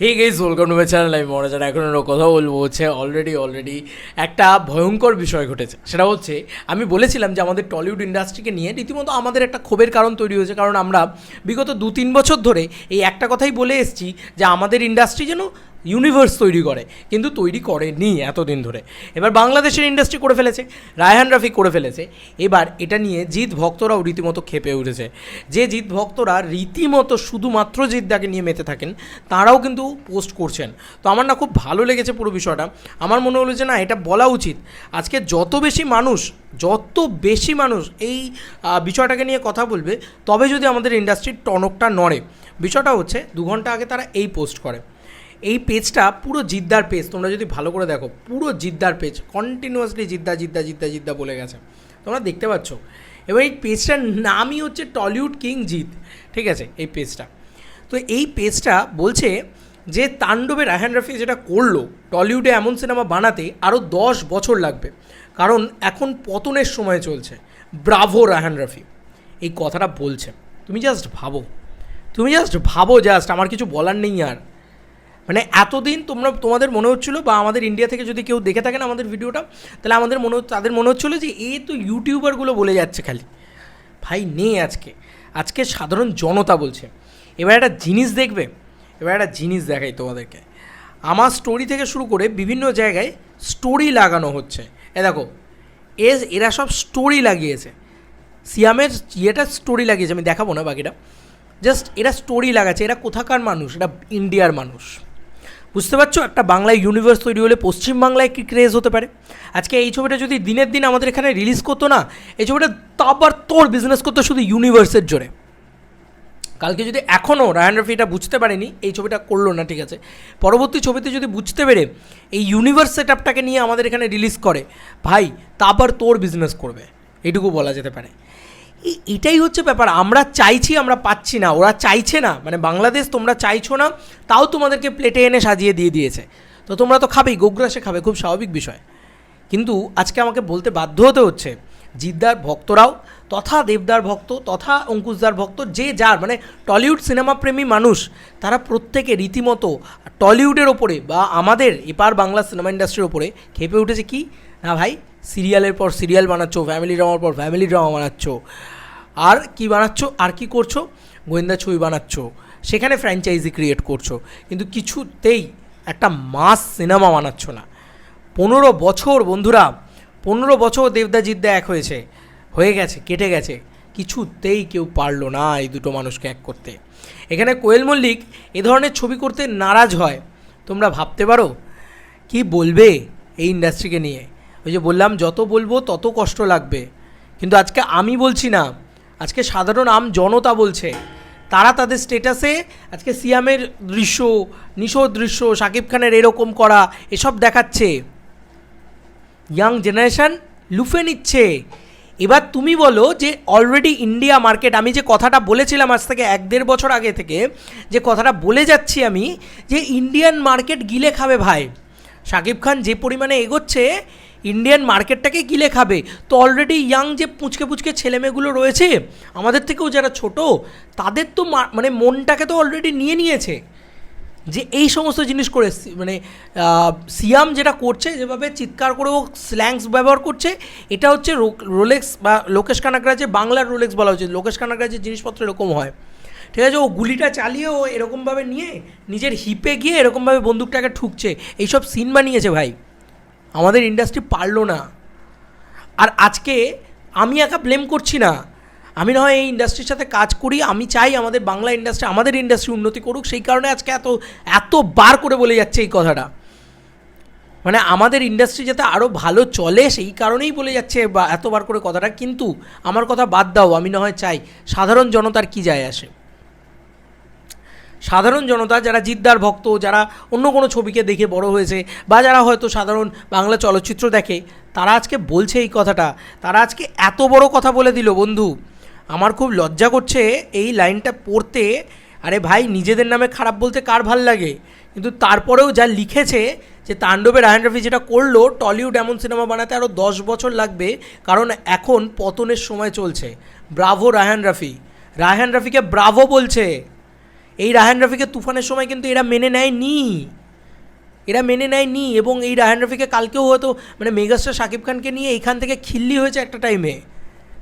Hey guys welcome to my channel আমি মহারাজার এখন কথা বলব হচ্ছে অলরেডি অলরেডি একটা ভয়ঙ্কর বিষয় ঘটেছে। সেটা হচ্ছে, আমি বলেছিলাম যে আমাদের টলিউড ইন্ডাস্ট্রিকে নিয়ে রীতিমতো আমাদের একটা ক্ষোভের কারণ তৈরি হয়েছে। কারণ আমরা বিগত দু তিন বছর ধরে এই একটা কথাই বলে এসেছি যে আমাদের ইন্ডাস্ট্রি যেন ইউনিভার্স তৈরি করে, কিন্তু তৈরি করেনি এতদিন ধরে। এবার বাংলাদেশের ইন্ডাস্ট্রি করে ফেলেছে, রায়হান রাফি করে ফেলেছে। এবার এটা নিয়ে জিৎ ভক্তরাও রীতিমতো খেপে উঠেছে। যে জিৎ ভক্তরা রীতিমতো শুধুমাত্র জিৎদাকে নিয়ে মেতে থাকেন, তারাও কিন্তু পোস্ট করছেন। তো আমার না খুব ভালো লেগেছে পুরো বিষয়টা। আমার মনে হলো যে না, এটা বলা উচিত। আজকে যত বেশি মানুষ, যত বেশি মানুষ এই বিষয়টাকে নিয়ে কথা বলবে, তবে যদি আমাদের ইন্ডাস্ট্রির টনকটা নড়ে। বিষয়টা হচ্ছে, দু ঘণ্টা আগে তারা এই পোস্ট করে। এই পেজটা পুরো জিদ্দার পেজ তোমরা যদি ভালো করে দেখো, পুরো জিদ্দার পেজ কন্টিনিউয়াসলি জিদ্দা জিদ্দা জিদ্দা জিদ্দা বলে গেছে। তোমরা দেখতে পাচ্ছ? এবং এই পেজটার নামই হচ্ছে টলিউড কিং জিৎ। ঠিক আছে, এই পেজটা তো এই পেজটা বলছে যে তাণ্ডবে রায়হান রাফি যেটা করল, টলিউডে এমন সিনেমা বানাতে আরও দশ বছর লাগবে। কারণ এখন পতনের সময় চলছে। ব্রাভো রায়হান রাফি। এই কথাটা বলছে। তুমি জাস্ট ভাবো। তুমি জাস্ট ভাবো জাস্ট আমার কিছু বলার নেই আর। মানে এতদিন তোমরা, তোমাদের মনে হচ্ছিল বা আমাদের ইন্ডিয়া থেকে যদি কেউ দেখে থাকেন আমাদের ভিডিওটা, তাহলে আমাদের মনে তাদের মনে হচ্ছিল যে এ তো ইউটিউবারগুলো বলে যাচ্ছে খালি। ভাই, নেই আজকে। আজকে সাধারণ জনতা বলছে। এবার একটা জিনিস দেখবে, এবার একটা জিনিস দেখাই তোমাদেরকে। আমার স্টোরি থেকে শুরু করে বিভিন্ন জায়গায় স্টোরি লাগানো হচ্ছে। এ দেখো এ এরা সব স্টোরি লাগিয়েছে। সিয়ামের ইয়েটা স্টোরি লাগিয়েছে, আমি দেখাবো না বাকিটা। জাস্ট এরা স্টোরি লাগাচ্ছে, এরা কোথাকার মানুষ? এরা ইন্ডিয়ার মানুষ। বুঝতে পারছ? একটা বাংলায় ইউনিভার্স তৈরি হলে পশ্চিমবাংলায় কী ক্রেজ হতে পারে? আজকে এই ছবিটা যদি দিনের দিন আমাদের এখানে রিলিজ করতো না, এই ছবিটা তারপর তোর বিজনেস করতো শুধু ইউনিভার্সের জোরে। কালকে যদি এখনও রায়ান রফি এটা বুঝতে পারেনি, এই ছবিটা করল না, ঠিক আছে? পরবর্তী ছবিতে যদি বুঝতে পেরে এই ইউনিভার্স সেট আপটাকে নিয়ে আমাদের এখানে রিলিজ করে, ভাই, তারপর তোর বিজনেস করবে। এটুকু বলা যেতে পারে। এটাই হচ্ছে ব্যাপার। আমরা চাইছি, আমরা পাচ্ছি না। ওরা চাইছে না। মানে বাংলাদেশ তোমরা চাইছো না, তাও তোমাদেরকে প্লেটে এনে সাজিয়ে দিয়ে দিয়েছে। তো তোমরা তো খাবেই, গোগ্রাসে খাবে, খুব স্বাভাবিক বিষয়। কিন্তু আজকে আমাকে বলতে বাধ্য হতে হচ্ছে, জিদ্দার ভক্তরাও, তথা দেবদার ভক্ত, তথা অঙ্কুশদার ভক্ত, যে যার মানে টলিউড সিনেমা প্রেমী মানুষ, তারা প্রত্যেকে রীতিমতো টলিউডের ওপরে বা আমাদের এপার বাংলা সিনেমা ইন্ডাস্ট্রির ওপরে খেপে উঠেছে কি? না ভাই, সিরিয়ালের পর সিরিয়াল বানাচ্ছো, ফ্যামিলি ড্রামার পর ফ্যামিলি ড্রামা বানাচ্ছো। আর কি বানাচ্ছো, আর কি করছ? গোয়েন্দা ছবি বানাচ্ছো। সেখানে ফ্র্যাঞ্চাইজি ক্রিয়েট করছ। কিন্তু কিছুতেই একটা মাস সিনেমা বানাচ্ছ না। পনেরো বছর, বন্ধুরা, পনেরো বছর দেবদা জিদ্দা এক হয়েছে। হয়ে গেছে, কেটে গেছে। কিছুতেই কেউ পারল না এই দুটো মানুষকে এক করতে। এখানে কোয়েল মল্লিক এ ধরনের ছবি করতে নারাজ হয়। তোমরা ভাবতে পারো, কি বলবে এই ইন্ডাস্ট্রিকে নিয়ে? ওই যে বললাম, যত বলব তত কষ্ট লাগবে। কিন্তু আজকে আমি বলছি না আজকে সাধারণ আম জনতা বলছে। তারা তাদের স্টেটাসে আজকে সিয়ামের দৃশ্য নিশো দৃশ্য শাকিব খানের এরকম করা, এসব দেখাচ্ছে। ইয়াং জেনারেশন লুফে নিচ্ছে। এবার তুমি বলো যে অলরেডি ইন্ডিয়া মার্কেট আমি যে কথাটা বলেছিলাম আজ থেকে এক দেড় বছর আগে থেকে, যে কথাটা বলে যাচ্ছি আমি, যে ইন্ডিয়ান মার্কেট গিলে খাবে ভাই। শাকিব খান যে পরিমাণে এগোচ্ছে ইন্ডিয়ান মার্কেটটাকে গিলে খাবে তো অলরেডি ইয়াং যে পুচকে পুচকে ছেলেমেয়েগুলো রয়েছে, আমাদের থেকেও যারা ছোট, তাদের তো মানে মনটাকে তো অলরেডি নিয়ে নিয়েছে যে এই সমস্ত জিনিস করে মানে সিয়াম যেটা করছে, যেভাবে চিৎকার করে ও স্ল্যাংস ব্যবহার করছে, এটা হচ্ছে রোলেক্স বা লোকেশ কানাকরা যে বাংলার রোলেক্স বলা উচিত লোকেশ কানাকরা যে জিনিসপত্র এরকম হয়। ঠিক আছে, ও গুলিটা চালিয়ে ও এরকমভাবে নিয়ে নিজের হিপে গিয়ে এরকমভাবে বন্দুকটাকে ঠুকছে। এইসব সিন বানিয়েছে ভাই। আমাদের ইন্ডাস্ট্রি পারল না। আর আজকে আমি একা ব্লেম করছি না। আমি না হয় এই ইন্ডাস্ট্রির সাথে কাজ করি, আমি চাই আমাদের বাংলা ইন্ডাস্ট্রি আমাদের ইন্ডাস্ট্রি উন্নতি করুক। সেই কারণে আজকে এত এত বার করে বলে যাচ্ছে এই কথাটা। মানে আমাদের ইন্ডাস্ট্রি যাতে আরও ভালো চলে, সেই কারণেই বলে যাচ্ছে বা এতবার করে কথাটা। কিন্তু আমার কথা বাদ দাও, আমি না হয় চাই সাধারণ জনতার কি যায় আসে। সাধারণ জনতা, যারা জিদ্দার ভক্ত, যারা অন্য কোনো ছবিকে দেখে বড় হয়েছে, বা যারা হয়তো সাধারণ বাংলা চলচ্চিত্র দেখে, তারা আজকে বলছে এই কথাটা। তারা আজকে এত বড় কথা বলে দিল, বন্ধু। আমার খুব লজ্জা করছে এই লাইনটা পড়তে। আরে ভাই, নিজেদের নামে খারাপ বলতে কার ভালো লাগে? কিন্তু তারপরেও যা লিখেছে যে তাণ্ডবে রায়হান রফি যেটা করল, টলিউড এমন সিনেমা বানাতে আরও দশ বছর লাগবে, কারণ এখন পতনের সময় চলছে। ব্রাভো রায়হান রফি। রায়হান রফিকে ব্রাভো বলছে। এই রাহান রফিকে তুফানের সময় কিন্তু এরা মেনে নেয়নি। এরা মেনে নেয়নি এবং এই রাহান রফিকে কালকেও হয়তো মানে মেগাস্টার শাকিব খানকে নিয়ে এখান থেকে খিল্লি হয়েছে একটা টাইমে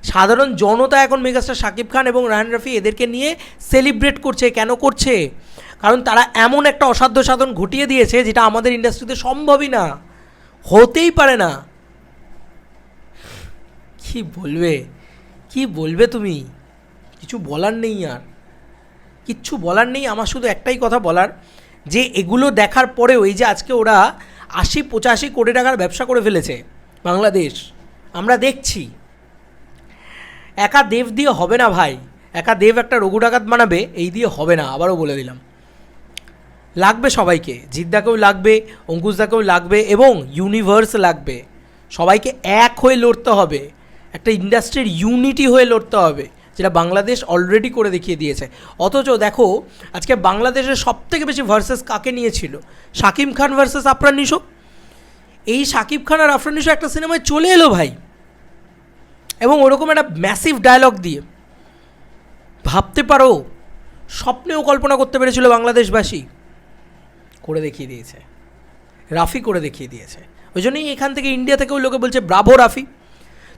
সাধারণ জনতা এখন মেগাস্টার শাকিব খান এবং রাহান রফি এদেরকে নিয়ে সেলিব্রেট করছে, কেন করছে? কারণ তারা এমন একটা অসাধ্য সাধন ঘটিয়ে দিয়েছে যেটা আমাদের ইন্ডাস্ট্রিতে সম্ভবই না। হতেই পারে না। কি বলবে? কি বলবে তুমি? কিছু বলার নেই আর। কিচ্ছু বলার নেই, আমার শুধু একটাই কথা বলার, যে এগুলো দেখার পরেও এই যে আজকে ওরা আশি পঁচাশি কোটি টাকার ব্যবসা করে ফেলেছে বাংলাদেশ, আমরা দেখছি। একা দেব দিয়ে হবে না ভাই, একা দেব একটা রঘু ডাকাত বানাবে, এই দিয়ে হবে না, আবারও বলে দিলাম। লাগবে সবাইকে, জিদ্দাকেও লাগবে, অঙ্কুশদাকেও লাগবে এবং ইউনিভার্স লাগবে। সবাইকে এক হয়ে লড়তে হবে, একটা ইন্ডাস্ট্রির ইউনিটি হয়ে লড়তে হবে। যেটা বাংলাদেশ অলরেডি করে দেখিয়ে দিয়েছে। অথচ দেখো, আজকে বাংলাদেশের সব থেকে বেশি ভার্সেস কাকে নিয়েছিল শাকিব খান ভার্সেস আফরান নিশো? এই শাকিব খান আর আফরান নিশো একটা সিনেমায় চলে এলো ভাই। এবং ওরকম একটা ম্যাসিভ ডায়লগ দিয়ে। ভাবতে পারো, স্বপ্নেও কল্পনা করতে পেরেছিল বাংলাদেশবাসী। করে দেখিয়ে দিয়েছে। রাফি করে দেখিয়ে দিয়েছে। ওই জন্যই এখান থেকে ইন্ডিয়া থেকেও লোকে বলছে, ব্রাভো রাফি।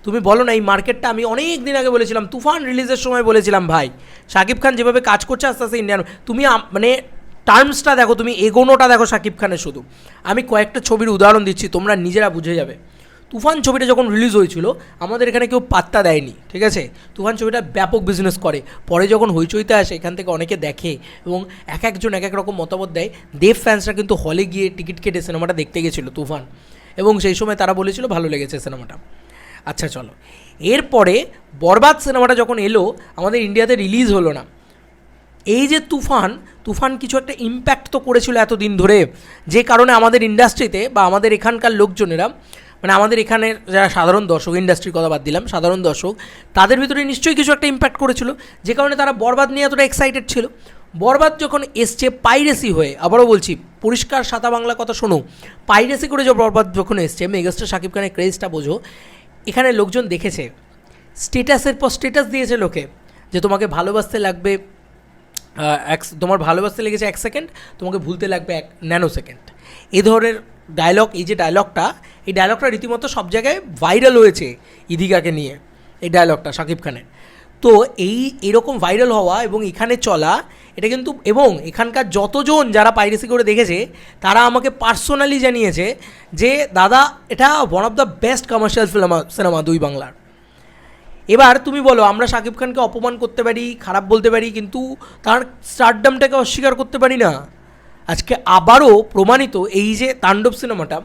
তুমি বলো না, এই মার্কেটটা আমি অনেক দিন আগে বলেছিলাম, তুফান রিলিজের সময় বলেছিলাম ভাই। শাকিব খান যেভাবে কাজ করছে আস্তে আস্তে ইন্ডিয়ান তুমি মানে টার্মসটা দেখো, তুমি এগোনোটা দেখো শাকিব খানের শুধু। আমি কয়েকটা ছবির উদাহরণ দিচ্ছি, তোমরা নিজেরা বুঝে যাবে। তুফান ছবিটা যখন রিলিজ হয়েছিল, আমাদের এখানে কেউ পাত্তা দেয়নি, ঠিক আছে? তুফান ছবিটা ব্যাপক বিজনেস করে। পরে যখন হইচইতে আসে, এখান থেকে অনেকে দেখে এবং এক একজন এক এক রকম মতামত দেয়। দেব ফ্যান্সরা কিন্তু হলে গিয়ে টিকিট কেটে সিনেমাটা দেখতে গেছিল তুফান। এবং সেই সময় তারা বলেছিল, ভালো লেগেছে সিনেমাটা। আচ্ছা চলো। এরপরে বরবাদ সিনেমাটা যখন এলো, আমাদের ইন্ডিয়াতে রিলিজ হলো না। এই যে তুফান তুফান কিছু একটা ইম্প্যাক্ট তো করেছিল এতদিন ধরে। যে কারণে আমাদের ইন্ডাস্ট্রিতে বা আমাদের এখানকার লোকজনেরা মানে আমাদের এখানে যারা সাধারণ দর্শক ইন্ডাস্ট্রির কথা বাদ দিলাম, সাধারণ দর্শক, তাদের ভিতরে নিশ্চয়ই কিছু একটা ইম্প্যাক্ট করেছিল। যে কারণে তারা বরবাদ নিয়ে এতটা এক্সাইটেড ছিল। বরবাদ যখন এসছে পাইরেসি হয়ে, আবারও বলছি, পরিষ্কার সাদা বাংলা কথা শোনো পাইরেসি করে যে বরবাদ যখন এসছে, মেগাস্টার শাকিব খানের ক্রেজটা বোঝো এখানে লোকজন দেখেছে। স্টেটাসের পর স্টেটাস দিয়েছে লোকে যে তোমাকে ভালোবাসতে লাগবে এক, তোমার ভালোবাসতে লেগেছে এক সেকেন্ড, তোমাকে ভুলতে লাগবে এক ন্যানো সেকেন্ড এ ধরনের ডায়লগ এই যে ডায়লগটা এই ডায়লগটা রীতিমতো সব জায়গায় ভাইরাল হয়েছে ইদিকাকে নিয়ে, এই ডায়লগটা শাকিব খানের। তো এই এরকম ভাইরাল হওয়া এবং এখানে চলা এটা কিন্তু এবং এখানকার যতজন যারা পাইরেসি করে দেখেছে, তারা আমাকে পার্সোনালি জানিয়েছে যে, দাদা, এটা one of the best commercial cinema cinema দুই বাংলার। এবার তুমি বলো, আমরা শাকিব খানকে অপমান করতে পারি, খারাপ বলতে পারি, কিন্তু তার স্টারডামটাকে অস্বীকার করতে পারি না। আজকে আবারও প্রমাণিত এই যে তাণ্ডব সিনেমাটা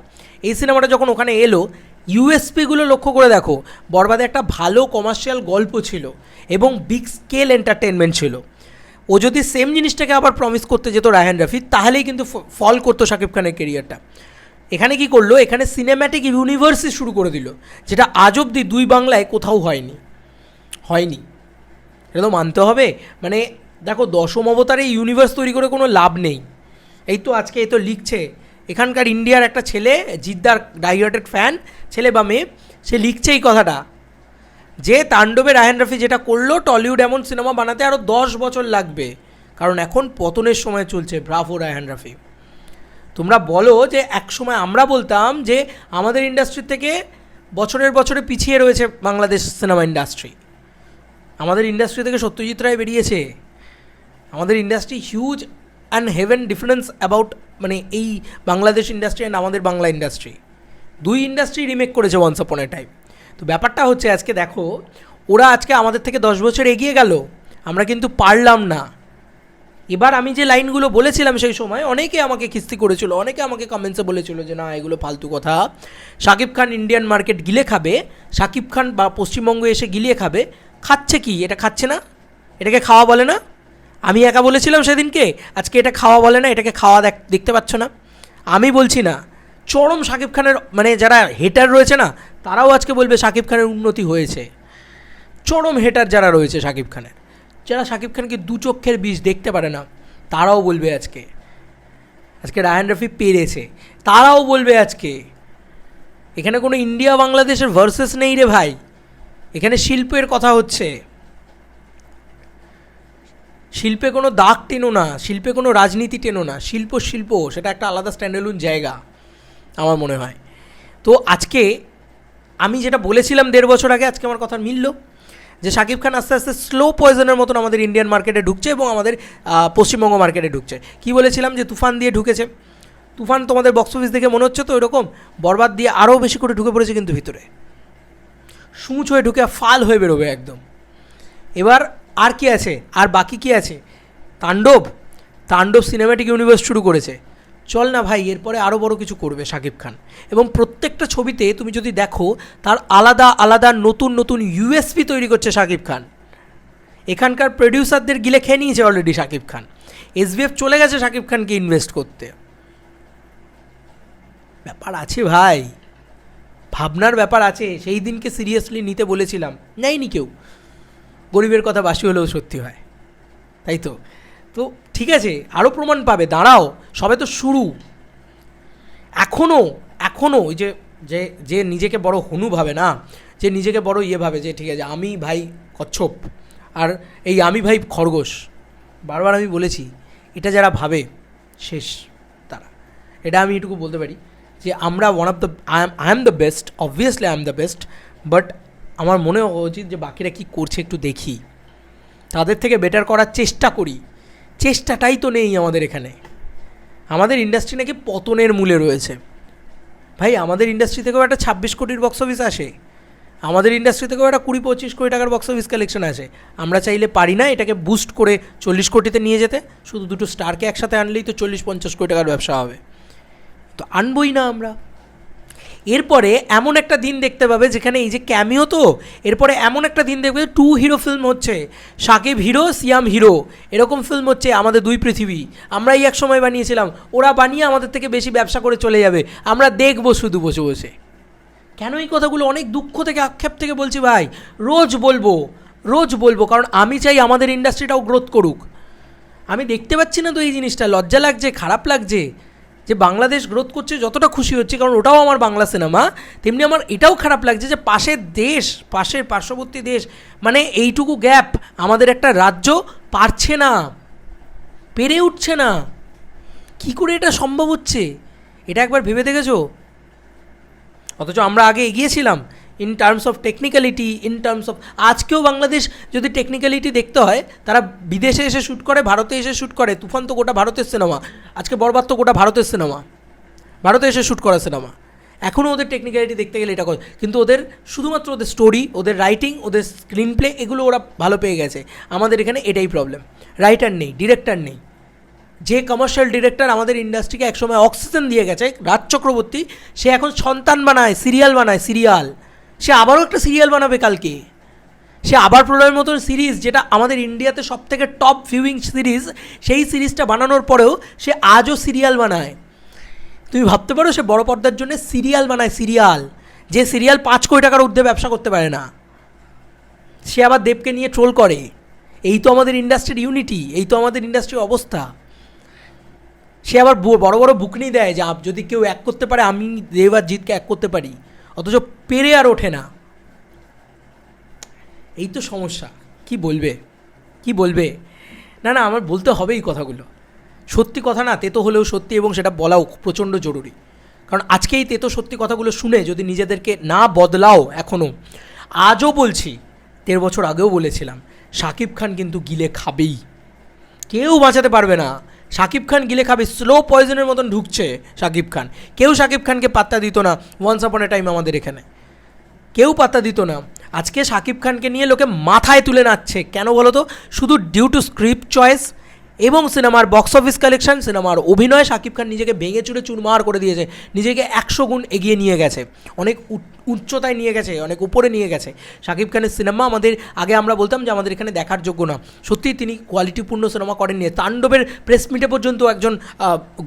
এই সিনেমাটা যখন ওখানে এলো ইউএসপিগুলো লক্ষ্য করে দেখো, বরবাদে একটা ভালো কমার্শিয়াল গল্প ছিল এবং বিগ স্কেল এন্টারটেনমেন্ট ছিল। ও যদি সেম জিনিসটাকে আবার প্রমিস করতে যেত রায়হান রাফি, তাহলেই কিন্তু ফল করতো শাকিব খানের কেরিয়ারটা এখানে কি করল? এখানে সিনেম্যাটিক ইউনিভার্সই শুরু করে দিল, যেটা আজ অব্দি দুই বাংলায় কোথাও হয়নি। হয়নি। এটা তো মানতে হবে। মানে দেখো, দশম অবতারে ইউনিভার্স তৈরি করে কোনো লাভ নেই। এই তো আজকে এই তো লিখছে, এখানকার ইন্ডিয়ার একটা ছেলে, জিদ্দার ডাইহার্টেড ফ্যান ছেলে বা মেয়ে, সে লিখছে এই কথাটা। যে তাণ্ডবে রায়হান রফি যেটা করল, টলিউড এমন সিনেমা বানাতে আরও দশ বছর লাগবে। কারণ এখন পতনের সময় চলছে ব্রাভো রায়হান রফি। তোমরা বলো যে এক সময় আমরা বলতাম যে, আমাদের ইন্ডাস্ট্রি থেকে বছরের বছরে পিছিয়ে রয়েছে বাংলাদেশ সিনেমা ইন্ডাস্ট্রি আমাদের ইন্ডাস্ট্রি থেকে সত্যজিৎ রায় বেরিয়েছে। আমাদের industry huge and heaven difference about মানে এই বাংলাদেশ ইন্ডাস্ট্রি অ্যান্ড আমাদের বাংলা ইন্ডাস্ট্রি দুই ইন্ডাস্ট্রি রিমেক করেছে ওয়ান্স আপন এ টাইম তো ব্যাপারটা হচ্ছে আজকে দেখো, ওরা আজকে আমাদের থেকে দশ বছর এগিয়ে গেল, আমরা কিন্তু পারলাম না। এবার আমি যে লাইনগুলো বলেছিলাম সেই সময়, অনেকে আমাকে কিস্তি করেছিল, অনেকে আমাকে কমেন্টসে বলেছিল যে, না, এগুলো ফালতু কথা। শাকিব খান ইন্ডিয়ান মার্কেট গিলে খাবে শাকিব খান বা পশ্চিমবঙ্গে এসে গিলিয়ে খাবে, খাচ্ছে কি? এটা খাচ্ছে না? এটাকে খাওয়া বলে না? আমি একা বলেছিলাম সেদিনকে, আজকে এটা খাওয়া বলে না, এটাকে খাওয়া দেখ, দেখতে পাচ্ছ না। আমি বলছি না, চরম শাকিব খানের মানে যারা হেটার রয়েছে না তারাও আজকে বলবে শাকিব খানের উন্নতি হয়েছে। চরম হেটার যারা রয়েছে শাকিব খানের। যারা শাকিব খানকে দু চক্ষের বীজ দেখতে পারে না, তারাও বলবে আজকে আজকে রায়ান রফি পেরেছে। তারাও বলবে আজকে, এখানে কোনো ইন্ডিয়া বাংলাদেশের ভার্সেস নেই রে ভাই। এখানে শিল্পের কথা হচ্ছে। শিল্পে কোনো দাগ টেনো না, শিল্পে কোনো রাজনীতি টেনো না, শিল্প শিল্প, সেটা একটা আলাদা স্ট্যান্ডার্ডুন জায়গা, আমার মনে হয়। তো আজকে আমি যেটা বলেছিলাম দেড় বছর আগে, আজকে আমার কথা মিলল, যে শাকিব খান আস্তে আস্তে স্লো পয়জনের মতন আমাদের ইন্ডিয়ান মার্কেটে ঢুকছে এবং আমাদের পশ্চিমবঙ্গ মার্কেটে ঢুকছে। কি বলেছিলাম? যে তুফান দিয়ে ঢুকেছে। তুফান তোমাদের বক্স অফিস দেখে মনে হচ্ছে তো এরকম বরবাদ দিয়ে আরও বেশি করে ঢুকে পড়েছে কিন্তু ভিতরে। সূচ হয়ে ঢুকে ফাল হয়ে বেরোবে একদম। এবার আর কি আছে? আর বাকি কি আছে? তাণ্ডব। তাণ্ডব সিনেমাটিক ইউনিভার্স শুরু করেছে। চল না ভাই, এরপরে আরও বড় কিছু করবে শাকিব খান। এবং প্রত্যেকটা ছবিতে তুমি যদি দেখো, তার আলাদা আলাদা নতুন নতুন ইউএসপি তৈরি করছে শাকিব খান। এখানকার প্রডিউসারদের গিলে খেয়ে নিয়েছে অলরেডি শাকিব খান। এসবিএফ চলে গেছে শাকিব খানকে ইনভেস্ট করতে। ব্যাপার আছে ভাই। ভাবনার ব্যাপার আছে, সেই দিনকে সিরিয়াসলি নিতে বলেছিলাম। নেয়নি কেউ। গরিবের কথা বাসি হলেও সত্যি হয়। তাই তো? তো ঠিক আছে আরও প্রমাণ পাবে, দাঁড়াও, সবে তো শুরু। এখনও এখনও ওই যে যে যে নিজেকে বড় হনু ভাবে না, যে নিজেকে বড় ইয়ে ভাবে যে, ঠিক আছে, আমি ভাই কচ্ছপ, আর এই আমি ভাই খরগোশ, বারবার আমি বলেছি, এটা যারা ভাবে, শেষ তারা। এটা আমি এটুকু বলতে পারি, যে আমরা one of the I am I am the best obviously I am the best but আমার মনে হওয়া উচিত যে বাকিরা কী করছে একটু দেখি। তাদের থেকে বেটার করার চেষ্টা করি। চেষ্টাটাই তো নেই আমাদের এখানে। আমাদের ইন্ডাস্ট্রি নাকি পতনের মূলে রয়েছে। ভাই, আমাদের ইন্ডাস্ট্রি থেকেও একটা ছাব্বিশ কোটির বক্স অফিস আসে। আমাদের ইন্ডাস্ট্রি থেকেও একটা কুড়ি পঁচিশ কোটি টাকার বক্স অফিস কালেকশন আসে। আমরা চাইলে পারি না এটাকে বুস্ট করে চল্লিশ কোটিতে নিয়ে যেতে। শুধু দুটো স্টারকে একসাথে আনলেই তো চল্লিশ পঞ্চাশ কোটি টাকার ব্যবসা হবে। তো আনবই না আমরা। এরপরে এমন একটা দিন দেখতে পাবে যেখানে এই যে ক্যামিও তো, এরপরে এমন একটা দিন দেখবে টু হিরো ফিল্ম হচ্ছে। সাকিব হিরো সিয়াম হিরো এরকম ফিল্ম হচ্ছে আমাদের দুই পৃথিবী। আমরাই এক সময় বানিয়েছিলাম। ওরা বানিয়ে আমাদের থেকে বেশি ব্যবসা করে চলে যাবে। আমরা দেখব শুধু বসে বসে। কেন এই কথাগুলো? অনেক দুঃখ থেকে, আক্ষেপ থেকে বলছি ভাই। রোজ বলব রোজ বলব, কারণ আমি চাই আমাদের ইন্ডাস্ট্রিটাও গ্রোথ করুক। আমি দেখতে পাচ্ছি না তো এই জিনিসটা। লজ্জা লাগছে, খারাপ লাগছে। যে বাংলাদেশ গ্রোথ করছে, যতটা খুশি হচ্ছে, কারণ ওটাও আমার বাংলা সিনেমা তেমনি আমার এটাও খারাপ লাগছে যে পাশের দেশ পাশের পার্শ্ববর্তী দেশ মানে এইটুকু গ্যাপ আমাদের একটা রাজ্য পারছে না, পেরে উঠছে না। কি করে এটা সম্ভব হচ্ছে? এটা একবার ভেবে দেখেছ? অথচ আমরা আগে এগিয়েছিলাম। In terms of technicality in terms of আজকেও বাংলাদেশ যদি টেকনিক্যালিটি দেখতে হয়, তারা বিদেশে এসে শ্যুট করে, ভারতে এসে শ্যুট করে, তুফান তো গোটা ভারতের সিনেমা আজকে বরবাদ তো গোটা ভারতের সিনেমা ভারতে এসে শ্যুট করা সিনেমা এখনও ওদের টেকনিক্যালিটি দেখতে গেলে এটা করে কিন্তু ওদের শুধুমাত্র ওদের স্টোরি ওদের রাইটিং ওদের স্ক্রিন প্লে এগুলো ওরা ভালো পেয়ে গেছে। আমাদের এখানে এটাই প্রবলেম রাইটার নেই ডিরেক্টর নেই। যে কমার্শিয়াল ডিরেক্টর আমাদের ইন্ডাস্ট্রিকে একসময় অক্সিজেন দিয়ে গেছে, রাজ চক্রবর্তী, সে এখন সন্তান বানায় সিরিয়াল বানায় সিরিয়াল সে আবারও একটা সিরিয়াল বানাবে কালকে। সে আবার প্রলয়ের মতন সিরিজ, যেটা আমাদের ইন্ডিয়াতে সব থেকে টপ ভিউইং সিরিজ, সেই সিরিজটা বানানোর পরেও সে আজও সিরিয়াল বানায়। তুমি ভাবতে পারো সে বড় পর্দার জন্য সিরিয়াল বানায়, সিরিয়াল, যে সিরিয়াল পাঁচ কোটি টাকার ঊর্ধ্বে ব্যবসা করতে পারে না। সে আবার দেবকে নিয়ে ট্রোল করে। এই তো আমাদের ইন্ডাস্ট্রির ইউনিটি এই তো আমাদের ইন্ডাস্ট্রির অবস্থা। সে আবার বড় বড় বুকনি দেয় যে যদি কেউ এক করতে পারে, আমি দেব আর জিতকে এক করতে পারি। অথচ পেরে আর ওঠে না। এই তো সমস্যা। কি বলবে? কি বলবে? না না, আমার বলতে হবে এই কথাগুলো। সত্যি কথা না, তেতো হলেও সত্যি এবং সেটা বলাও প্রচণ্ড জরুরি। কারণ আজকে এই তেতো সত্যি কথাগুলো শুনে যদি নিজেদেরকে না বদলাও এখনও আজও বলছি, দেড় বছর আগেও বলেছিলাম শাকিব খান কিন্তু গিলে খাবেই। কেউ বাঁচাতে পারবে না। শাকিব খান গিলে খাবে স্লো পয়জনের মতন ঢুকছে শাকিব খান। কেউ শাকিব খানকে পাত্তা দিত না ওয়ান্স আপন এ টাইম আমাদের এখানে। কেউ পাত্তা দিত না। আজকে শাকিব খানকে নিয়ে লোকে মাথায় তুলে নাচছে। কেন বলো তো শুধু ডিউ টু স্ক্রিপ্ট চয়েস এবং সিনেমার বক্স অফিস কালেকশন সিনেমার অভিনয় শাকিব খান নিজেকে ভেঙে চুরে চুরমার করে দিয়েছে, নিজেকে একশো গুণ এগিয়ে নিয়ে গেছে, অনেক উচ্চ- উচ্চতায় নিয়ে গেছে, অনেক উপরে নিয়ে গেছে। শাকিব খানের সিনেমা আমাদের, আগে আমরা বলতাম যে আমাদের এখানে দেখার যোগ্য না। সত্যিই তিনি কোয়ালিটিপূর্ণ সিনেমা করেননি। তাণ্ডবের প্রেস মিটে পর্যন্ত একজন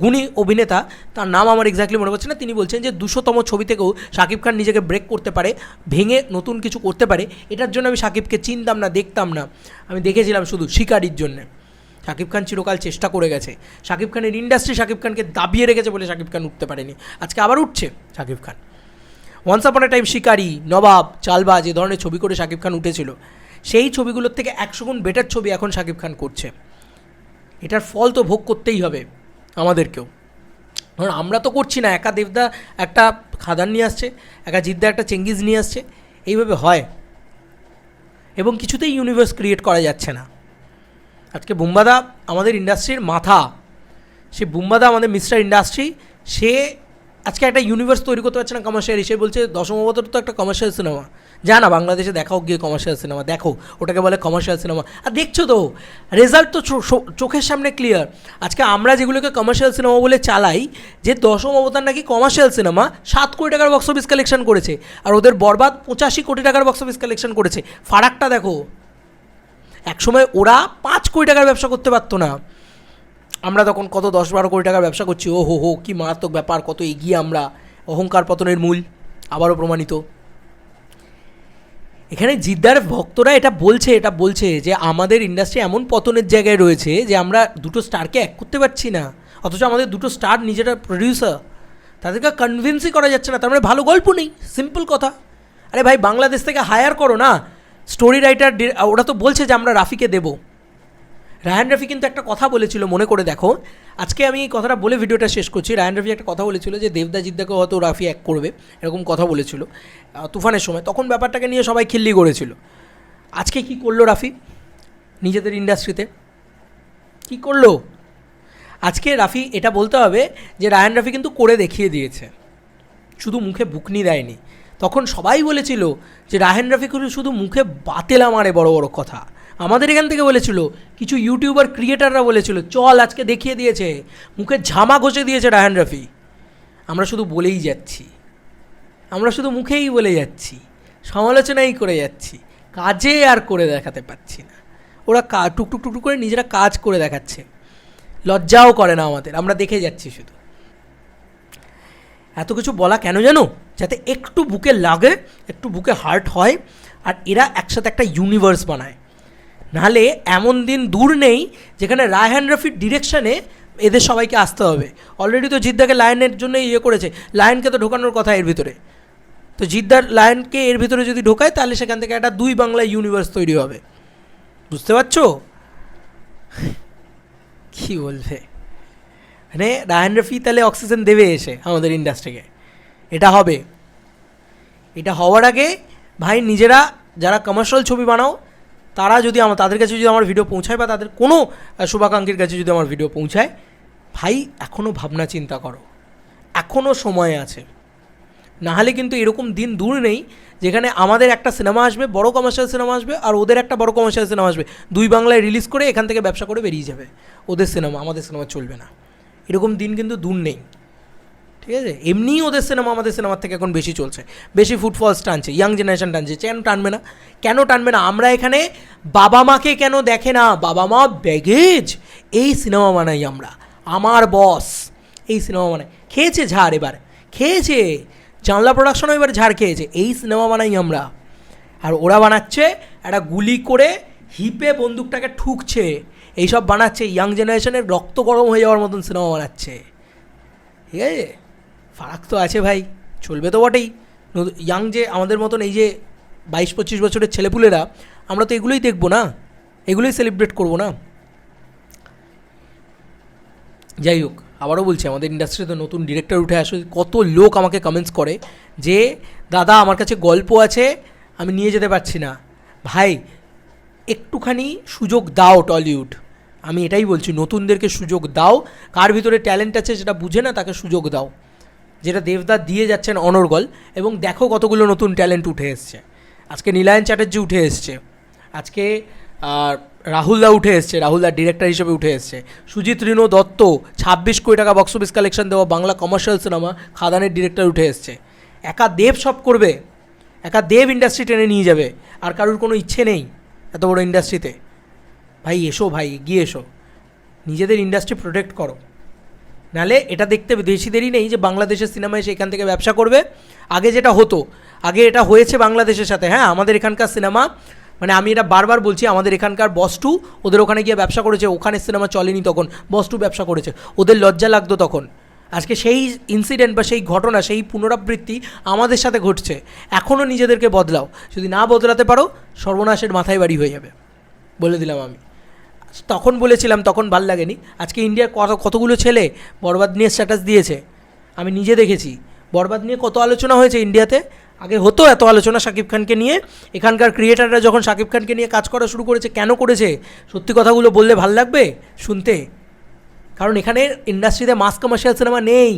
গুণী অভিনেতা, তার নাম আমার এক্স্যাক্টলি মনে পড়ছে না, তিনি বলছেন যে দুশোতম ছবি থেকেও শাকিব খান নিজেকে ব্রেক করতে পারে, ভেঙে নতুন কিছু করতে পারে, এটার জন্য আমি শাকিবকে চিনতাম না, দেখতাম না। আমি দেখেছিলাম শুধু শিকারির জন্যে। শাকিব খান চিরকাল চেষ্টা করে গেছে। শাকিব খানের ইন্ডাস্ট্রি শাকিব খানকে দাবিয়ে রেখেছে বলে শাকিব খান উঠতে পারেনি। আজকে আবার উঠছে Shakib Khan. Once upon a time শিকারি, নবাব, চালবাজ এ ধরনের ছবি করে শাকিব খান উঠেছিল। সেই ছবিগুলোর থেকে একশো গুণ বেটার ছবি এখন শাকিব খান করছে। এটার ফল তো ভোগ করতেই হবে আমাদেরকেও। কারণ আমরা তো করছি না, একা দেবদা একটা খাদান নিয়ে আসছে, একা জিদ্দা একটা চেঙ্গিজ নিয়ে আসছে, এইভাবে হয়। এবং কিছুতেই ইউনিভার্স ক্রিয়েট করা যাচ্ছে না। আজকে বুম্বাদা আমাদের ইন্ডাস্ট্রির মাথা। সে বুম্বাদা আমাদের মিস্টার ইন্ডাস্ট্রি সে আজকে একটা ইউনিভার্স তৈরি করতে পারছে না কমার্শিয়াল সে বলছে দশম অবতার তো একটা কমার্শিয়াল সিনেমা যা না, বাংলাদেশে দেখাও গিয়ে কমার্শিয়াল সিনেমা দেখো, ওটাকে বলে কমার্শিয়াল সিনেমা আর দেখছ তো রেজাল্ট তো চোখের সামনে ক্লিয়ার আজকে আমরা যেগুলোকে কমার্শিয়াল সিনেমা বলে চালাই, যে দশম অবতার নাকি কমার্শিয়াল সিনেমা সাত কোটি টাকার বক্স অফিস কালেকশন করেছে। আর ওদের বরবাদ পঁচাশি কোটি টাকার বক্স অফিস কালেকশন করেছে। ফারাকটা দেখো। একসময় ওরা পাঁচ কোটি টাকার ব্যবসা করতে পারতো না। আমরা তখন কত দশ বারো কোটি টাকার ব্যবসা করছি, ও হো হো, কী মারাত্মক ব্যাপার, কত এগিয়ে আমরা। অহংকার পতনের মূল, আবারও প্রমাণিত। এখানে জিদ্দার ভক্তরা এটা বলছে এটা বলছে যে আমাদের ইন্ডাস্ট্রি এমন পতনের জায়গায় রয়েছে যে আমরা দুটো স্টারকে এক করতে পারছি না। অথচ আমাদের দুটো স্টার নিজেরা প্রডিউসার তাদেরকে কনভিন্সই করা যাচ্ছে না। তার মানে ভালো গল্প নেই সিম্পল কথা। আরে ভাই, বাংলাদেশ থেকে হায়ার করো না স্টোরি রাইটার ওরা তো বলছে যে আমরা রাফিকে দেবো। রায়ান রাফি কিন্তু একটা কথা বলেছিল, মনে করে দেখো। আজকে আমি এই কথাটা বলে ভিডিওটা শেষ করছি। রায়ান রাফি একটা কথা বলেছিল যে দেবদা জিদ্দাকে হয়তো রাফি এক করবে, এরকম কথা বলেছিল তুফানের সময়। তখন ব্যাপারটাকে নিয়ে সবাই খিল্লি করেছিল। আজকে কি করল রাফি নিজেদের ইন্ডাস্ট্রিতে কি করল? আজকে রাফি, এটা বলতে হবে যে রায়ান রাফি কিন্তু করে দেখিয়ে দিয়েছে। শুধু মুখে বুকনি দেয়নি। তখন সবাই বলেছিল যে রাহেন রাফি শুধু মুখে বাতেলা মারে বড় বড় কথা। আমাদের এখান থেকে বলেছিল, কিছু ইউটিউবার ক্রিয়েটাররা বলেছিল, চল আজকে দেখিয়ে দিয়েছে, মুখে ঝামা ঘষে দিয়েছে রাহান রাফি। আমরা শুধু বলেই যাচ্ছি। আমরা শুধু মুখেই বলে যাচ্ছি, সমালোচনাই করে যাচ্ছি, কাজে আর করে দেখাতে পারছি না। ওরা কা টুকটুক টুকটুক করে নিজেরা কাজ করে দেখাচ্ছে। লজ্জাও করে না আমাদের, আমরা দেখে যাচ্ছি শুধু। এত কিছু বলা কেন জানো যাতে একটু বুকে লাগে, একটু বুকে হার্ট হয়, আর এরা একসাথে একটা ইউনিভার্স বানায়। নাহলে এমন দিন দূর নেই যেখানে রায়হান রফির ডিরেকশানে এদের সবাইকে আসতে হবে। অলরেডি তো জিদ্দাকে লায়নের জন্য ইয়ে করেছে। লায়নকে তো ঢোকানোর কথা এর ভিতরে। তো জিদ্দার লায়নকে এর ভিতরে যদি ঢোকায়, তাহলে সেখান থেকে একটা দুই বাংলা ইউনিভার্স তৈরি হবে। বুঝতে পারছ? কী বলবে? মানে রায়ান তাহলে অক্সিজেন দেবে এসে আমাদের ইন্ডাস্ট্রিকে এটা হবে। এটা হওয়ার আগে ভাই নিজেরা যারা কমার্শিয়াল ছবি বানাও, তারা যদি আমার তাদের কাছে যদি আমার ভিডিও পৌঁছায় বা তাদের কোনো শুভাকাঙ্ক্ষীর কাছে যদি আমার ভিডিও পৌঁছায়, ভাই এখনও ভাবনা চিন্তা করো। এখনও সময় আছে। নাহলে কিন্তু এরকম দিন দূর নেই যেখানে আমাদের একটা সিনেমা আসবে, বড় কমার্শিয়াল সিনেমা আসবে আর ওদের একটা বড় কমার্শিয়াল সিনেমা আসবে। দুই বাংলায় রিলিজ করে এখান থেকে ব্যবসা করে বেরিয়ে যাবে। ওদের সিনেমা আমাদের সিনেমা চলবে না। এরকম দিন কিন্তু দূর নেই। ঠিক আছে? এমনিই ওদের সিনেমা আমাদের সিনেমার থেকে এখন বেশি চলছে। বেশি ফুটফলস টানছে ইয়াং জেনারেশন টানছে। কেন টানবে না? কেন টানবে না? আমরা এখানে বাবা মাকে কেন দেখে না? বাবা মা ব্যাগেজ এই সিনেমা বানাই আমরা। আমার বস এই সিনেমা বানাই। খেয়েছে ঝাড় এবার। খেয়েছে। জানলা প্রোডাকশনও এবার ঝাড় খেয়েছে। এই সিনেমা বানাই আমরা। আর ওরা বানাচ্ছে একটা গুলি করে হিপে বন্দুকটাকে ঠুকছে। এইসব বানাচ্ছে ইয়াং জেনারেশনের রক্ত গরম হয়ে যাওয়ার মতন সিনেমা বানাচ্ছে। ঠিক আছে? ফারাক তো আছে ভাই, চলবে তো বটেই। ইয়াং যে আমাদের মতন এই যে বাইশ পঁচিশ বছরের ছেলেপুলেরা, আমরা তো এগুলোই দেখব না? এগুলোই সেলিব্রেট করব না? যাই হোক, আবারও বলছি, আমাদের ইন্ডাস্ট্রিতে নতুন ডিরেক্টর উঠে আসে, কত লোক আমাকে কমেন্টস করে যে, দাদা, আমার কাছে গল্প আছে, আমি নিয়ে যেতে পারছি না। ভাই, একটুখানি সুযোগ দাও টলিউড। আমি এটাই বলছি, নতুনদেরকে সুযোগ দাও। কার ভিতরে ট্যালেন্ট আছে সেটা বুঝে না, তাকে সুযোগ দাও। যেটা দেবদা দিয়ে যাচ্ছেন অনর্গল, এবং দেখো কতগুলো নতুন ট্যালেন্ট উঠে এসছে। আজকে নীলায়ন চ্যাটার্জি উঠে এসছে। আজকে রাহুলদা উঠে এসছে রাহুলদা ডিরেক্টর হিসেবে উঠে এসছে। সুজিত রিনো দত্ত, ছাব্বিশ কোটি টাকা বক্স অফিস কালেকশন দেওয়া বাংলা কমার্শিয়াল সিনেমা খাদানের ডিরেক্টর উঠে এসছে। একা দেব সব করবে, একা দেব ইন্ডাস্ট্রি টেনে নিয়ে যাবে, আর কারোর কোনো ইচ্ছে নেই এত বড় ইন্ডাস্ট্রিতে ভাই, এসো ভাই এগিয়ে এসো। নিজেদের ইন্ডাস্ট্রি প্রোটেক্ট করো। নালে এটা দেখতে বেশি দেরি নেই যে বাংলাদেশের সিনেমা এসে এখান থেকে ব্যবসা করবে। আগে যেটা হতো, আগে এটা হয়েছে বাংলাদেশের সাথে। হ্যাঁ আমাদের এখানকার সিনেমা মানে আমি এটা বারবার বলছি, আমাদের এখানকার বস টু ওদের ওখানে গিয়ে ব্যবসা করেছে, ওখানে সিনেমা চলেনি তখন। বস টু ব্যবসা করেছে, ওদের লজ্জা লাগতো তখন। আজকে সেই ইনসিডেন্ট বা সেই ঘটনা, সেই পুনরাবৃত্তি আমাদের সাথে ঘটছে। এখনও নিজেদেরকে বদলাও। যদি না বদলাতে পারো, সর্বনাশের মাথায় বাড়ি হয়ে যাবে। বলে দিলাম আমি। তখন বলেছিলাম, তখন ভালো লাগেনি। আজকে ইন্ডিয়ার কত কতগুলো ছেলে বরবাদ নিয়ে স্ট্যাটাস দিয়েছে? আমি নিজে দেখেছি। বরবাদ নিয়ে কত আলোচনা হয়েছে ইন্ডিয়াতে আগে হতো এত আলোচনা শাকিব খানকে নিয়ে। এখানকার ক্রিয়েটাররা যখন শাকিব খানকে নিয়ে কাজ করা শুরু করেছে, কেন করেছে? সত্যি কথাগুলো বললে ভালো লাগবে? শুনতে। কারণ এখানে ইন্ডাস্ট্রিতে মাস কমার্শিয়াল সিনেমা নেই।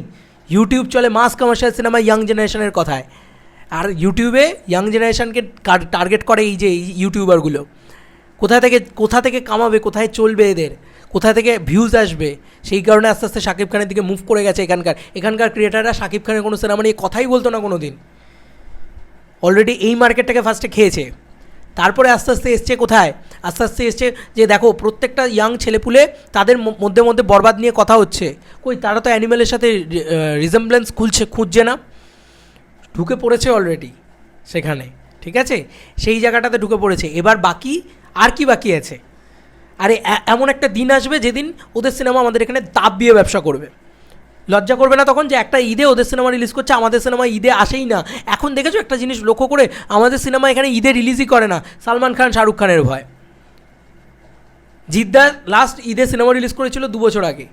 ইউটিউব চলে মাস কমার্শিয়াল সিনেমা ইয়াং জেনারেশনের কথায়। আর ইউটিউবে ইয়াং জেনারেশনকে টার্গেট করে এই যে ইউটিউবারগুলো কোথা থেকে কোথা থেকে কামাবে, কোথায় চলবে এদের? কোথা থেকে ভিউজ আসবে? সেই কারণে আস্তে আস্তে শাকিব খানের দিকে মুভ করে গেছে এখানকার। এখানকার ক্রিয়েটাররা শাকিব খানের কোনো সিনেমা নিয়ে কথাই বলতো না কোনো দিন অলরেডি এই মার্কেটটাকে ফার্স্টে খেয়েছে। তারপরে আস্তে আস্তে এসছে কোথায়? আস্তে আস্তে এসছে যে দেখো, প্রত্যেকটা ইয়াং ছেলেপুলে তাদের মধ্যে মধ্যে বরবাদ নিয়ে কথা হচ্ছে। কই, তারা তো অ্যানিমেলের সাথে রিজেম্বলেন্স খুলছে, খুঁজছে না। ঢুকে পড়েছে অলরেডি সেখানে, ঠিক আছে? সেই জায়গাটাতে ঢুকে পড়েছে। এবার বাকি আর কি বাকি আছে? আরে এমন একটা দিন আসবে যেদিন ওদের সিনেমা আমাদের এখানে দাব দিয়ে ব্যবসা করবে। লজ্জা করবে না তখন যে একটা ঈদে ওদের সিনেমা রিলিজ করছে, আমাদের সিনেমা ঈদে আসেই না। এখন দেখেছ একটা জিনিস লক্ষ্য করে আমাদের সিনেমা এখানে ঈদে রিলিজই করে না, সালমান খান, শাহরুখ খানের ভয়। জিদ্দার লাস্ট ঈদে সিনেমা রিলিজ করেছিল দু বছর আগে।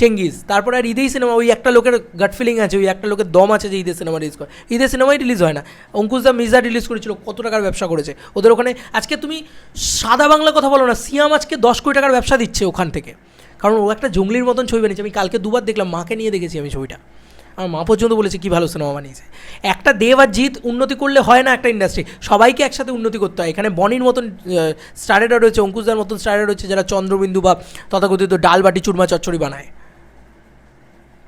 চেঙ্গিজ তারপরে আর ঈদেই সিনেমা ওই একটা লোকের গাট ফিলিং আছে, ওই একটা লোকের দম আছে যে ঈদের সিনেমা রিলিজ করে। ঈদের সিনেমাই রিলিজ হয় না। অঙ্কুশ দা মির্জা রিলিজ করেছিল, কত টাকার ব্যবসা করেছে। ওদের ওখানে, আজকে তুমি সাদা বাংলা কথা বলো না, সিয়াম আজকে দশ কোটি টাকার ব্যবসা দিচ্ছে ওখান থেকে। কারণ ও একটা জঙ্গলির মতন ছবি বানিয়েছে, আমি কালকে দুবার দেখলাম, মাকে নিয়ে দেখেছি আমি ছবিটা। আমার মা পর্যন্ত বলেছে, কী ভালো সিনেমা বানিয়েছে। একটা দেব আর জিৎ উন্নতি করলে হয় না একটা ইন্ডাস্ট্রি সবাইকে একসাথে উন্নতি করতে হয়। এখানে বনির মতন স্টারেরা রয়েছে অঙ্কুশদার মতন স্টারেরা রয়েছে, যারা চন্দ্রবিন্দু বা তথাকথিত ডাল বাটি চুরমা চচ্চড়ি বানায়।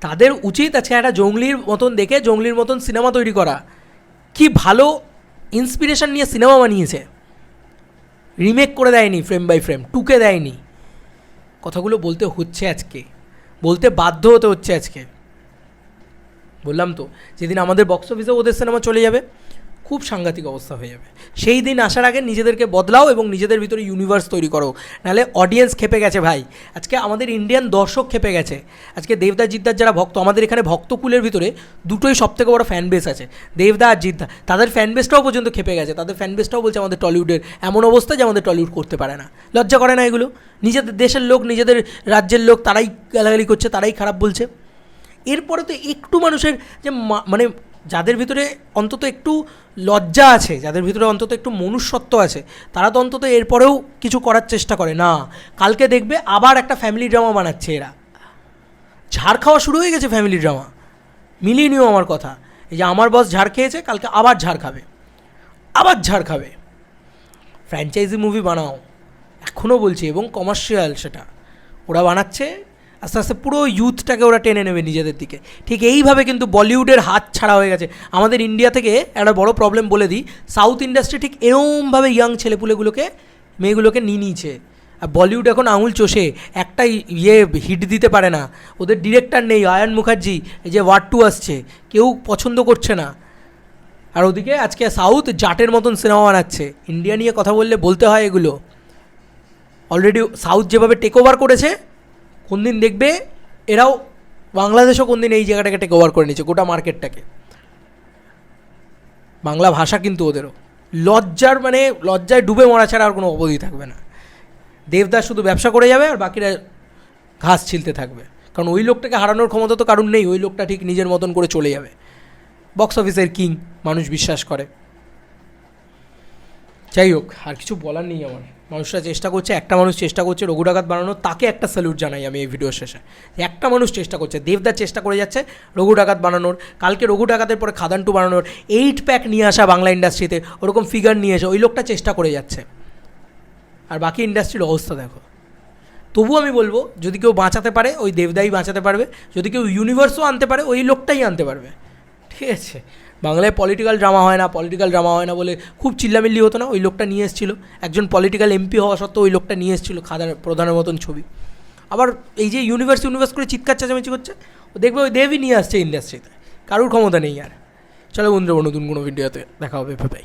তাদের উচিত আছে একটা জঙ্গলির মতন দেখে, জঙ্গলির মতন সিনেমা তৈরি করা। কি ভালো ইন্সপিরেশন নিয়ে সিনেমা বানিয়েছে। রিমেক করে দেয়নি ফ্রেম বাই ফ্রেম টুকে দেয়নি। কথাগুলো বলতে হচ্ছে আজকে। বলতে বাধ্য হতে হচ্ছে আজকে। বললাম তো, যেদিন আমাদের বক্স অফিসে ওদের সিনেমা চলে যাবে। খুব সাংঘাতিক অবস্থা হয়ে যাবে। সেই দিন আসার আগে নিজেদেরকে বদলাও এবং নিজেদের ভিতরে ইউনিভার্স তৈরি করো। নাহলে অডিয়েন্স খেপে গেছে ভাই। আজকে আমাদের ইন্ডিয়ান দর্শক খেপে গেছে। আজকে দেবদা জিদ্দার যারা ভক্ত, আমাদের এখানে ভক্তকুলের ভিতরে দুটোই সবথেকে বড় ফ্যান বেস আছে। দেবদা আর জিদ্দা। তাদের ফ্যান বেসটাও পর্যন্ত খেপে গেছে। তাদের ফ্যান বেসটাও বলছে আমাদের টলিউডের এমন অবস্থা যে আমাদের টলিউড করতে পারে না। লজ্জা করে না এগুলো? নিজেদের দেশের লোক, নিজেদের রাজ্যের লোক, তারাই গালাগালি করছে, তারাই খারাপ বলছে। এরপরে তো একটু মানুষের যে মানে যাদের ভিতরে অন্তত একটু লজ্জা আছে, যাদের ভিতরে অন্তত একটু মনুষ্যত্ব আছে, তারা তো অন্তত এরপরেও কিছু করার চেষ্টা করে। না, কালকে দেখবে আবার একটা ফ্যামিলি ড্রামা বানাচ্ছে এরা। ঝাড় খাওয়া শুরু হয়ে গেছে ফ্যামিলি ড্রামা মিলিয়ে নিও আমার কথা। এই যে আমার বস ঝাড় খেয়েছে, কালকে আবার ঝাড় খাবে। আবার ঝাড় খাবে। ফ্র্যাঞ্চাইজি মুভি বানাও। এখনও বলছি, এবং কমার্শিয়াল সেটা। ওরা বানাচ্ছে আস্তে আস্তে পুরো ইউথটাকে ওরা টেনে নেবে নিজেদের দিকে। ঠিক এইভাবে কিন্তু বলিউডের হাত ছাড়া হয়ে গেছে। আমাদের ইন্ডিয়া থেকে একটা বড় প্রবলেম বলে দিই সাউথ ইন্ডাস্ট্রি ঠিক এরমভাবে ইয়াং ছেলেপুলেগুলোকে, মেয়েগুলোকে নিয়ে নিয়েছে। আর বলিউড এখন আঙুল চষে একটা ইয়ে হিট দিতে পারে না। ওদের ডিরেক্টর নেই, আয়ন মুখার্জি, এই যে ওয়ার্ড টু আসছে, কেউ পছন্দ করছে না। আর ওদিকে আজকে সাউথ জাটের মতন সিনেমা বানাচ্ছে। ইন্ডিয়া নিয়ে কথা বললে বলতে হয় এগুলো। অলরেডি সাউথ যেভাবে টেক ওভার করেছে কোন দিন দেখবে এরাও বাংলাদেশও কোন দিন এই জায়গাটাকে টেক ওভার করে নিচ্ছে গোটা মার্কেটটাকে। বাংলা ভাষা কিন্তু ওদেরও। লজ্জার মানে লজ্জায় ডুবে মরা ছাড়া আর কোনো অবধি থাকবে না। দেবদাস শুধু ব্যবসা করে যাবে আর বাকিরা ঘাস ছিলতে থাকবে। কারণ ওই লোকটাকে হারানোর ক্ষমতা তো কারণ নেই, ওই লোকটা ঠিক নিজের মতন করে চলে যাবে। বক্স অফিসের কিং মানুষ বিশ্বাস করে। যাই হোক, আর কিছু বলার নেই আমার। মানুষরা চেষ্টা করছে, একটা মানুষ চেষ্টা করছে রঘু ডাকাত বানানোর, তাকে একটা স্যালুট জানাই আমি এই ভিডিও শেষে। একটা মানুষ চেষ্টা করছে, দেবদার চেষ্টা করে যাচ্ছে রঘু ডাকাত বানানোর, কালকে রঘু ডাকাতের পরে খাদান টু বানানোর এইট প্যাক নিয়ে আসা বাংলা ইন্ডাস্ট্রিতে ওরকম ফিগার নিয়ে এসে ওই লোকটা চেষ্টা করে যাচ্ছে। আর বাকি ইন্ডাস্ট্রির অবস্থা দেখো। তবু আমি বলব, যদি কেউ বাঁচাতে পারে, ওই দেবদাই বাঁচাতে পারবে, যদি কেউ ইউনিভার্সও আনতে পারে, ওই লোকটাই আনতে পারবে। ঠিক আছে? বাংলায় পলিটিক্যাল ড্রামা হয় না পলিটিক্যাল ড্রামা হয় না বলে খুব চিল্লামিল্লি হতো না, ওই লোকটা নিয়ে এসেছিল। একজন পলিটিক্যাল এমপি হওয়া সত্ত্বেও ওই লোকটা নিয়ে এসেছিল খাদার, প্রধানের মতন ছবি। আবার এই যে ইউনিভার্স ইউনিভার্স করে চিৎকার চেঁচামেচি করছে, ও দেখবে ওই দেবই নিয়ে আসছে ইন্ডাস্ট্রিতে কারুর ক্ষমতা নেই আর। চলো বন্ধুরা নতুন কোনো ভিডিওতে দেখা হবে ভাই